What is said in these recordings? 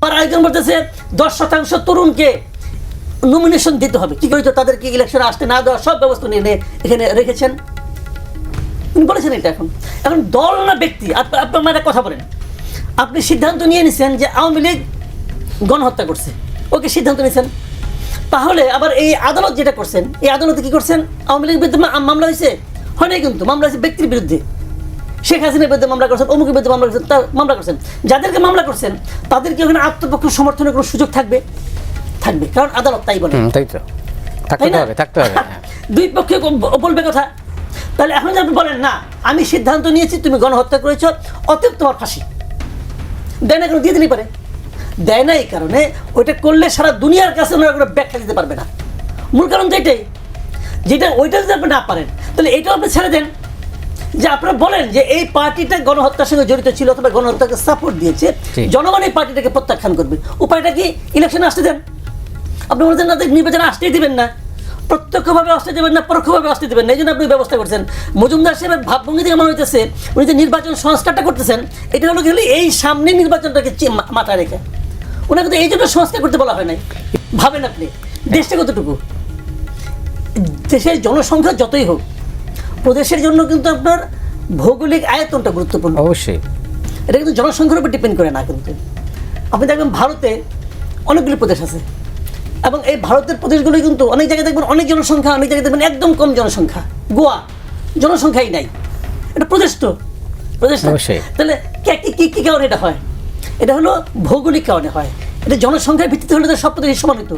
আর আরেকজন বলতেছে, দশ শতাংশ তরুণকে নমিনেশন দিতে হবে। কি হয়তো তাদেরকে ইলেকশনে আসতে না দেওয়া সব ব্যবস্থা নিয়ে নে- এখানে রেখেছেন। উনি বলেছেন এটা এখন। এখন দল না ব্যক্তি? আপ- আপনি একটা কথা বলেন। আপনি সিদ্ধান্ত নিয়ে নিছেন যে আওয়ামী লীগ গণহত্যা করছে। ওকে সিদ্ধান্ত নিয়েছেন তাহলে আবার এই আদালত যেটা করছেন, এই আদালতে কি করছেন? আওয়ামী লীগের বিরুদ্ধে মামলা হয়েছে? হয় নাই কিন্তু? মামলা হয়েছে ব্যক্তির বিরুদ্ধে। শেখ হাসিনার বিরুদ্ধে মামলা করছেন অমুকের বিরুদ্ধে মামলা করছেন তার মামলা করছেন যাদেরকে মামলা করছেন তাদেরকে ওখানে আত্মপক্ষ সমর্থনের কোনো সুযোগ থাকবে? থাকবে কারণ আদালত তাই বলে। তাই তো। থাকতে? হবে থাকতে হবে হ্যাঁ। দুই পক্ষে বলবে কথা। তাহলে এখন যদি আপনি বলেন না আমি সিদ্ধান্ত নিয়েছি তুমি গণহত্যা করেছ অতএব তোমার ফাঁসি। দেয় না কেন দিয়ে দিলেই পারে। দেয় না এই কারণে ওইটা করলে সারা দুনিয়ার কাছে ওনারা কোনো ব্যাখ্যা দিতে পারবে না। মূল কারণ তো এটাই। যেটা ওইটা যদি আপনি না পারেন তাহলে এটাও আপনি ছেড়ে দেন। যে আপনারা বলেন যে এই পার্টিটা গণহত্যার সঙ্গে জড়িত ছিল অথবা গণহত্যাকে সাপোর্ট দিয়েছে। জনগণ এই পার্টিটাকে প্রত্যাখ্যান করবে। উপায়টা কি? ইলেকশনে আসতে দেন। আপনি বলছেন না নির্বাচনে আসতেই দিবেন না। প্রত্যক্ষভাবে আসতে দেবেন না পরোক্ষভাবে আসতে দেবেন না। এই জন্য আপনি ব্যবস্থা করছেন। মজুমদার সাহেবের ভাবভঙ্গি থেকে মনে হইতেছে উনি যে নির্বাচন সংস্কারটা করতেছেন এটা হলো গেলে এই সামনে নির্বাচনটাকে চে- মা- মাথায় রেখে। ওনাকে তো এই জন্য সংস্কার করতে বলা হয় নাই। ভাবেন আপনি দেশটা কতটুকু? দেশের জনসংখ্যা যতই হোক প্রদেশের জন্য কিন্তু আপনার ভৌগোলিক আয়তনটা গুরুত্বপূর্ণ। অবশ্যই। এটা কিন্তু জনসংখ্যার উপর ডিপেন্ড করে না কিন্তু। আপনি দেখবেন ভারতে অনেকগুলি প্রদেশ আছে। এবং এই ভারতের প্রদেশগুলো কিন্তু অনেক জায়গায় দেখবেন অনেক জনসংখ্যা অনেক জায়গায় দেখবেন একদম কম জনসংখ্যা। গোয়া জনসংখ্যাই নাই। এটা প্রদেশ তো। প্রদেশ। তাহলে কি কি কি কারণে এটা হয়? এটা হলো ভৌগোলিক কারণে হয়। এটা জনসংখ্যার ভিত্তিতে হলে তো সব প্রদেশ সমানিত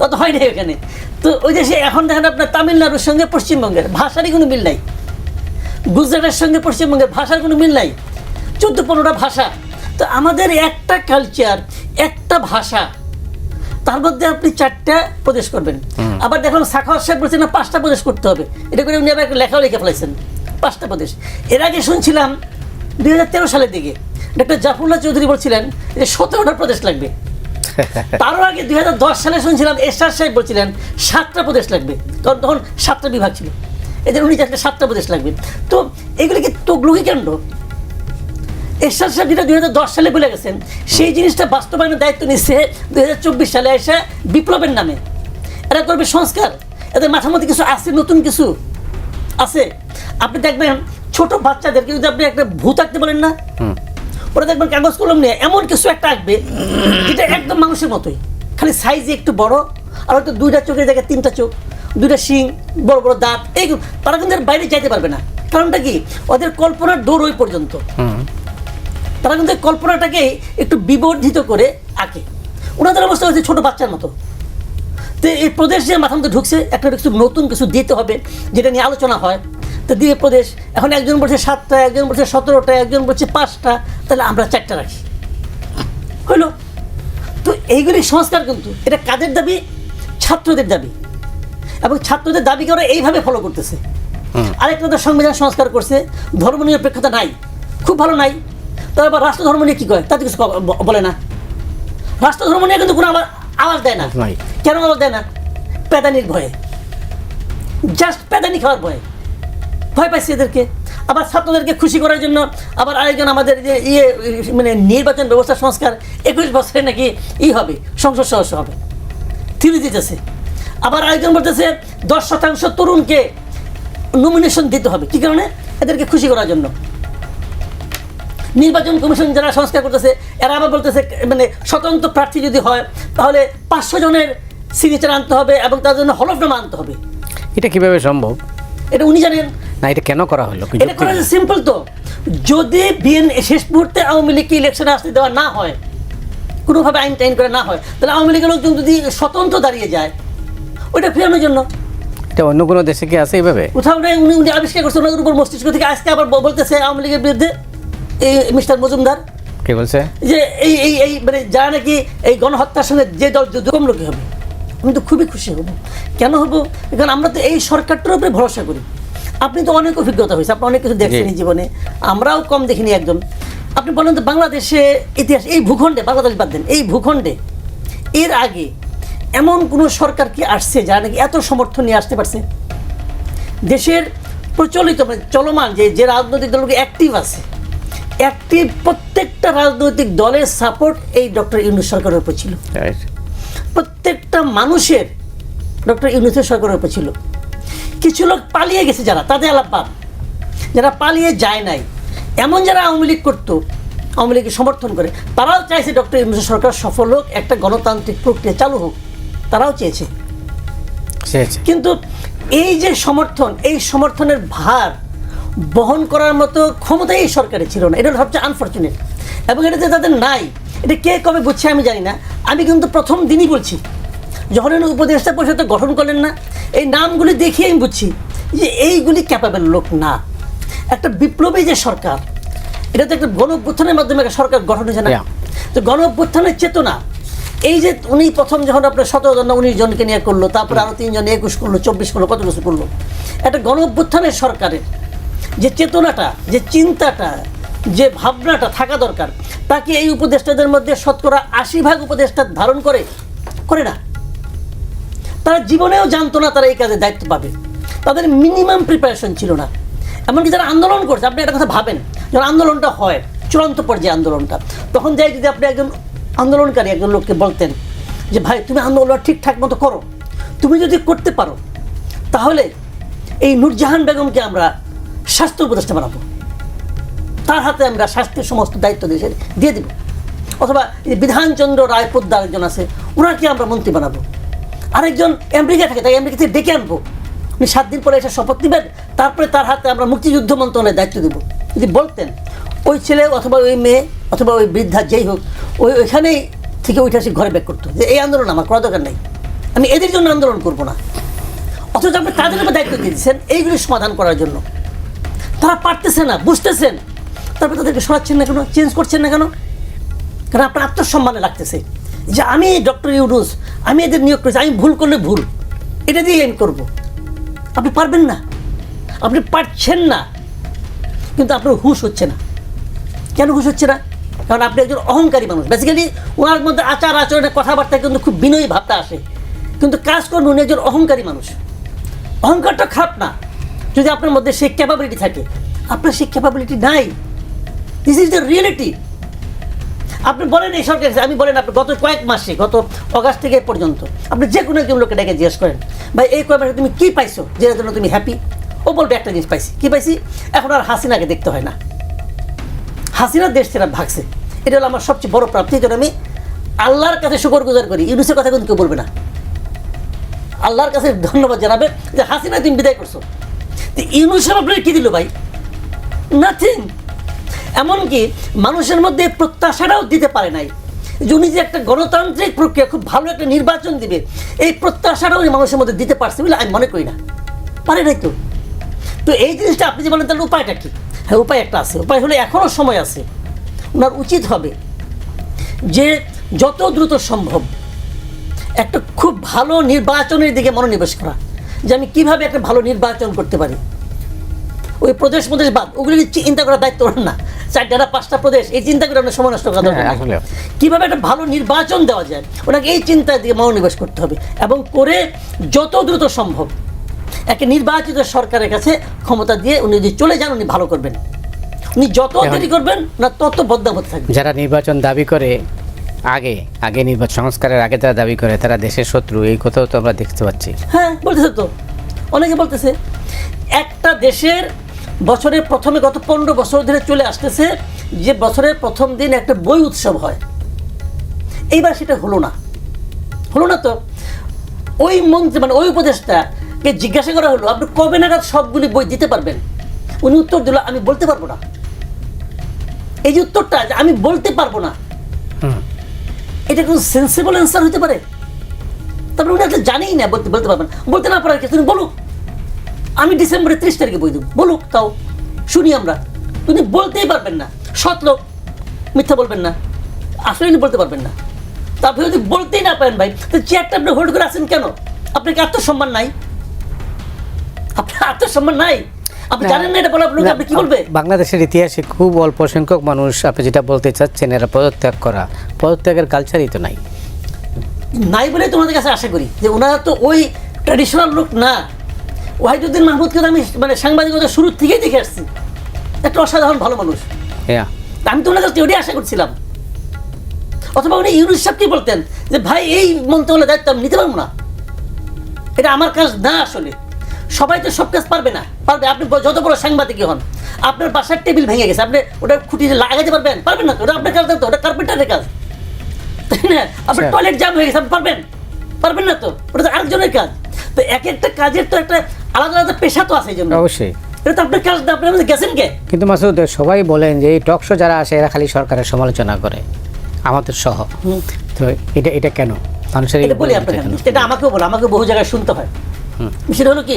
তত হয় নাই এখানে। তো ওই দেশে এখন দেখেন আপনার তামিলনাড়ুর সঙ্গে পশ্চিমবঙ্গের ভাষারই কোনো মিল নাই। গুজরাটের সঙ্গে পশ্চিমবঙ্গের ভাষার কোনো মিল নাই। চোদ্দ পনেরোটা ভাষা। তো আমাদের একটা কালচার একটা ভাষা তার মধ্যে আপনি চারটা প্রদেশ করবেন। আবার দেখলাম সাখাওয়াত সাহেব বলছেন না পাঁচটা প্রদেশ করতে হবে। এটা করে উনি আবার একটা লেখাও লিখে ফেলেছেন। পাঁচটা প্রদেশ। এর আগে শুনছিলাম দুই হাজার তেরো সালের দিকে ডক্টর জাফরুল্লাহ চৌধুরী বলছিলেন যে সতেরোটা প্রদেশ লাগবে। তারও আগে দুই হাজার দশ সালে শুনছিলাম এরশাদ সাহেব বলছিলেন সাতটা প্রদেশ লাগবে। কারণ তখন সাতটা বিভাগ ছিল। এদের উনি চারটে সাতটা প্রদেশ লাগবে। তো এগুলি কি তগলুকি কেন্দ্র? এরশাদ সাহেব যেটা দুই হাজার দশ সালে বলে গেছেন, সেই জিনিসটা বাস্তবায়নের দায়িত্ব নিচ্ছে দুই হাজার চব্বিশ সালে এসে বিপ্লবের নামে। এরা করবে সংস্কার। এদের মাথার মধ্যে কিছু আছে, নতুন কিছু আছে। আপনি দেখবেন ছোট বাচ্চাদেরকে যদি আপনি একটা ভূত আঁকতে বলেন না ওরা দেখবেন কাগজ কলম নিয়ে এমন কিছু একটা আঁকবে যেটা একদম মানুষের মতোই। খালি সাইজে একটু বড় আর হয়তো দুইটা চোখের জায়গায় তিনটা চোখ দুইটা শিং বড় বড় দাঁত এই তারা কিন্তু বাইরে যাইতে পারবে না। কারণটা কি? ওদের কল্পনার দৌড় ওই পর্যন্ত। তারা কিন্তু কল্পনাটাকে একটু বিবর্ধিত করে আঁকে। ওনাদের অবস্থা হচ্ছে ছোট বাচ্চার মতো। তো এই প্রদেশ যে মাথার মধ্যে ঢুকছে একটা কিছু নতুন কিছু দিতে হবে যেটা নিয়ে আলোচনা হয়। তো দিয়ে প্রদেশ এখন একজন বলছে সাতটা একজন বলছে সতেরোটা একজন বলছে পাঁচটা তাহলে আমরা চারটা রাখি। হইল তো এইগুলি সংস্কার কিন্তু এটা কাদের দাবি? ছাত্রদের দাবি। এবং ছাত্রদের দাবিকে ওরা এইভাবে ফলো করতেছে? আরেকটা তো সংবিধান সংস্কার করছে ধর্ম নিরপেক্ষতা নাই। খুব ভালো নাই। তবে আবার রাষ্ট্র ধর্ম নিয়ে কী করে? তাতে কিছু বলে না। রাষ্ট্র ধর্ম নিয়ে কিন্তু কোনো আবার আওয়াজ দেয় না। কেন আওয়াজ দেয় না? প্যাদানির ভয়ে। জাস্ট প্যাদানি খাওয়ার ভয়ে। ভয় পাইছে এদেরকে। আবার ছাত্রদেরকে খুশি করার জন্য আবার আরেকজন আমাদের যে ইয়ে মানে নির্বাচন ব্যবস্থা সংস্কার একুশ বছরে নাকি ই হবে সংসদ সদস্য হবে। থিরি দিতেছে। আবার আরেকজন বলতেছে দশ শতাংশ তরুণকে নমিনেশন দিতে হবে। কি কারণে? এদেরকে খুশি করার জন্য। নির্বাচন কমিশন যারা সংস্কার করতেছে এরা আবার বলতেছে মানে স্বতন্ত্র প্রার্থী যদি হয় তাহলে পাঁচশো জনের সিগনেচার আনতে হবে এবং তার জন্য হলফনামা আনতে হবে। এটা কীভাবে সম্ভব? এটা উনি জানেন। না এটা কেন করা হলো? এটা করা সিম্পল তো। যদি বিএন শেষ মুহূর্তে আওয়ামী লীগকে ইলেকশনে আসতে দেওয়া না হয় কোনোভাবে আইন টাইন করে না হয় তাহলে আওয়ামী লীগের লোকজন যদি স্বতন্ত্র দাঁড়িয়ে যায় ওইটা ফেরানোর জন্য। এটা অন্য কোনো দেশে কি আছে এইভাবে কোথাও নেই উনি উনি আবিষ্কার করছেন ওনাদের উপর মস্তিষ্ক থেকে। আজকে আবার বলতেছে আওয়ামী লীগের বিরুদ্ধে এই মিস্টার মজুমদার। কে বলছে? যে এই এই এই মানে যারা নাকি এই গণহত্যার সঙ্গে যে দল যুদ্ধ কমলো কি হবে? আমি তো খুবই খুশি হব। কেন হব? কারণ আমরা তো এই সরকারটার উপরে ভরসা করি। আপনি তো অনেক অভিজ্ঞতা হয়েছে আপনি অনেক কিছু দেখছেন জীবনে। আমরাও কম দেখিনি একদম আপনি বলেন তো বাংলাদেশে ইতিহাস এই ভূখণ্ডে বাংলাদেশ বাদ দেন এই ভূখণ্ডে এর আগে এমন কোনো সরকার কি আসছে যারা নাকি এত সমর্থন নিয়ে আসতে পারছে? দেশের প্রচলিত মানে চলমান যে যে রাজনৈতিক দলগুলো অ্যাক্টিভ আছে একটি প্রত্যেকটা রাজনৈতিক দলের সাপোর্ট এই ডক্টর ইউনুস সরকারের উপর ছিল। প্রত্যেকটা মানুষের ডক্টর ইউনুসের সরকারের উপর ছিল। কিছু লোক পালিয়ে গেছে যারা তাদের আলাপাত যারা পালিয়ে যায় নাই। এমন যারা আওয়ামী লীগ করতো আওয়ামী লীগকে সমর্থন করে তারাও চাইছে ডক্টর ইউনুসের সরকার সফল হোক একটা গণতান্ত্রিক প্রক্রিয়া চালু হোক। তারাও চেয়েছে। চেয়েছে। কিন্তু এই যে সমর্থন এই সমর্থনের ভার বহন করার মতো ক্ষমতা এই সরকারের ছিল না। এটা সবচেয়ে আনফর্চুনেট এবং এটা যে তাদের নাই এটা কে কবে বুঝছে আমি জানি না। আমি কিন্তু প্রথম দিনই বলছি যখন উনি উপদেষ্টা পরিষদ গঠন করলেন না। এই নামগুলি দেখিয়ে আমি বুঝছি যে এইগুলি ক্যাপাবেল লোক না। একটা বিপ্লবী যে সরকার এটা তো একটা গণ মাধ্যমে একটা সরকার গঠন হয়েছে না। তো গণ চেতনা এই যে উনি প্রথম যখন আপনার সতেরো জন উনিশ জনকে নিয়ে করল তারপরে আরও তিনজন একুশ করল চব্বিশ করল কত কিছু করল? একটা গণ অভ্যুত্থানের সরকারের যে চেতনাটা যে চিন্তাটা যে ভাবনাটা থাকা দরকার তাকে এই উপদেষ্টাদের মধ্যে শতকরা আশি ভাগ উপদেষ্টা ধারণ করে করে না। তারা জীবনেও জানতো না তারা এই কাজে দায়িত্ব পাবে। তাদের মিনিমাম প্রিপারেশন ছিল না। এমনকি যারা আন্দোলন করছে, আপনি একটা কথা ভাবেন, যখন আন্দোলনটা হয়, চূড়ান্ত পর্যায়ে আন্দোলনটা, তখন যাই যদি আপনি একজন আন্দোলনকারী একজন লোককে বলতেন যে, ভাই, তুমি আন্দোলন ঠিকঠাক মতো করো। তুমি যদি করতে পারো, তাহলে এই নূরজাহান বেগমকে আমরা স্বাস্থ্য উপদেষ্টা বানাবো। তার হাতে আমরা স্বাস্থ্যের সমস্ত দায়িত্ব দেশে দিয়ে দেব। অথবা বিধানচন্দ্র রায় পোদ্দার একজন আছে ওনাকে আমরা মন্ত্রী বানাবো। আরেকজন আমেরিকা থাকে, তাই আমেরিকা থেকে ডেকে আনব। উনি সাত দিন পরে এসে শপথ নেবেন, তারপরে তার হাতে আমরা মুক্তিযুদ্ধ মন্ত্রণালয়ের দায়িত্ব দেবো। যদি বলতেন, ওই ছেলে অথবা ওই মেয়ে, অথবা ওই বৃদ্ধা যেই হোক, ওই ওইখানেই থেকে সে ঘরে ব্যাক করতো, যে এই আন্দোলন আমার করা দরকার নেই। আমি এদের জন্য আন্দোলন করব না। অথচ আপনি তাদের উপর দায়িত্ব দিয়ে দিচ্ছেন, এইগুলি সমাধান করার জন্য। তারা পারতেছে না, বুঝতেছেন। তারপরে তাদেরকে সরাচ্ছেন না কেন চেঞ্জ করছেন না কেন? কারণ আপনার আত্মসম্মানে লাগতেছে। যে আমি ডক্টর ইউনুস, আমি এদের নিয়োগ করেছি, আমি ভুল করলে ভুল। এটা দিয়ে আমি করব। আপনি পারবেন না। আপনি পারছেন না। কিন্তু আপনার হুঁশ হচ্ছে না। কেন হুশ হচ্ছে না? কারণ আপনি একজন অহংকারী মানুষ। বেসিক্যালি ওনার মধ্যে আচার আচরণের কথাবার্তা কিন্তু খুব বিনয়ী ভাবটা আসে। কিন্তু কাজ করুন, উনি একজন অহংকারী মানুষ। অহংকারটা খারাপ না। যদি আপনার মধ্যে সেই ক্যাপাবিলিটি থাকে, আপনার সেই ক্যাপাবিলিটি নাই। দিস ইজ দ্য রিয়েলিটি আপনি বলেন এই সরকার আমি বলেন আপনি গত কয়েক মাসে, গত অগাস্ট থেকে পর্যন্ত, আপনি যে কোনো একজন লোককে ডেকে জিজ্ঞেস করেন, ভাই, এই কয়েক মাসে তুমি কী পাইছো? যেটার জন্য তুমি হ্যাপি ও বলবে, একটা জিনিস পাইছি। কী পাইছি? এখন আর হাসিনাকে দেখতে হয় না। হাসিনা দেশ ছেড়ে ভাগছে। এটা হলো আমার সবচেয়ে বড় প্রাপ্তি যেটা আমি আল্লাহর কাছে শুকর গুজার করি। ইউনুসের কথা কিন্তু কেউ বলবে না। আল্লাহর কাছে ধন্যবাদ জানাবে যে হাসিনা তুমি বিদায় করছ। ইউনুসের আপনার কী দিল ভাই? নাথিং এমনকি মানুষের মধ্যে প্রত্যাশাটাও দিতে পারে নাই। যে উনি যে একটা গণতান্ত্রিক প্রক্রিয়া, খুব ভালো একটা নির্বাচন দিবে, এই প্রত্যাশাটাও মানুষের মধ্যে দিতে পারছে বলে আমি মনে করি না। পারে নাই তো। তো এই জিনিসটা আপনি যে বলেন, তাহলে উপায়টা কি? হ্যাঁ উপায় একটা আছে। উপায় হলে এখনও সময় আছে। ওনার উচিত হবে যে যত দ্রুত সম্ভব একটা খুব ভালো নির্বাচনের দিকে মনোনিবেশ করা, যে আমি কীভাবে একটা ভালো নির্বাচন করতে পারি। ওই প্রদেশ প্রদেশ বাদ, ওগুলি চিন্তা করার দায়িত্ব না। চারটা পাঁচটা প্রদেশ এই চিন্তা করে আপনার সময় নষ্ট করা দরকার হ্যাঁ, কীভাবে একটা ভালো নির্বাচন দেওয়া যায় ওনাকে এই চিন্তার দিকে মনোনিবেশ করতে হবে এবং করে যত দ্রুত সম্ভব একটা নির্বাচিত সরকারের কাছে ক্ষমতা দিয়ে উনি যদি চলে যান উনি ভালো করবেন। উনি যত দেরি করবেন না তত বদনাম হতে থাকবে। যারা নির্বাচন দাবি করে আগে আগে নির্বাচন সংস্কারের আগে তারা দাবি করে তারা দেশের শত্রু এই কথাও তো আমরা দেখতে পাচ্ছি। হ্যাঁ বলতেছে তো। অনেকে বলতেছে একটা দেশের বছরের প্রথমে গত পনেরো বছর ধরে চলে আসতেছে যে বছরের প্রথম দিন একটা বই উৎসব হয়। এইবার সেটা হলো না। হলো না তো? ওই মন্ত্রী মানে ওই উপদেষ্টাকে জিজ্ঞাসা করা হলো আপনি কবে নাগাদ সবগুলি বই দিতে পারবেন? উনি উত্তর দিল আমি বলতে পারব না। এই যে উত্তরটা আমি বলতে পারব না। হুম। এটা কোনো সেন্সিবল অ্যান্সার হতে পারে? তারপরে উনি আসলে জানেই না বলতে বলতে পারবেন বলতে না পারার কি তুমি বলুক। আমি ডিসেম্বরের ত্রিশ তারিখে বই দেবো। বলুক তাও শুনি আমরা। উনি বলতেই পারবেন না। সৎ লোক মিথ্যা বলবেন না। আসলে উনি বলতে পারবেন না। তা আপনি যদি বলতেই না পারেন ভাই তো চেয়ারটা আপনি হোল্ড করে আছেন কেন? আপনার কি আত্মসম্মান নাই? আপনার আত্মসম্মান নাই? আপনি জানেন না এটা বলার লোক আপনি কি বলবে? বাংলাদেশের ইতিহাসে খুব অল্প সংখ্যক মানুষ আপনি যেটা বলতে চাচ্ছেন এরা পদত্যাগ করা। পদত্যাগের কালচারই তো নাই। নাই বলে তোমাদের কাছে আশা করি যে ওনারা তো ওই ট্র্যাডিশনাল লোক না। ওয়াহিদুদ্দিন মাহমুদকে তো আমি মানে সাংবাদিকতা শুরু থেকেই দেখে আসছি। একটা অসাধারণ ভালো মানুষ। হ্যাঁ। আমি তো ওনার কাছে ওটাই আশা করছিলাম। অথবা উনি ইউনুস সাহেব কি বলতেন যে ভাই এই মন্ত্রণালয়ের দায়িত্ব আমি নিতে পারব না। এটা আমার কাজ না আসলে। সবাই তো সব কাজ পারবে না। পারবে আপনি যত বড় সাংবাদিকই হন আপনার বাসার টেবিল ভেঙে গেছে। আপনি ওটা খুঁটি লাগাতে পারবেন? পারবেন না ওটা আপনার কাজ না তো? ওটা কার্পেন্টারের কাজ। তাই না? আপনার আচ্ছা। টয়লেট জাম হয়ে গেছে আপনি পারবেন? পারবেন না তো? ওটা তো আরেকজনের কাজ। তো এক একটা কাজের তো একটা আলাদা আলাদা পেশা তো আছে এই জন্য। অবশ্যই। এটা তো আপনার কাজ না আপনি গেছেন কে? কিন্তু মাসুদ সবাই বলেন যে এই টক শো যারা আসে এরা খালি সরকারের সমালোচনা করে আমাদের সহ। তো এটা এটা কেন? মানুষের এটা বলি আপনাকে এটা আমাকেও বলো আমাকে বহু জায়গায় শুনতে হয়। সেটা হলো কি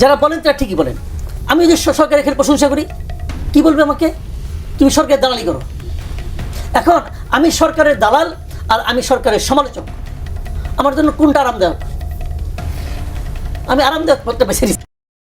যারা বলেন তারা ঠিকই বলেন। আমি যদি সরকারের এখানে প্রশংসা করি কি বলবে আমাকে? তুমি সরকারের দালালি করো। এখন আমি সরকারের দালাল আর আমি সরকারের সমালোচক। আমার জন্য কোনটা আরামদায়ক? আমি আরামদায়ক পথটা বেছে নিচ্ছি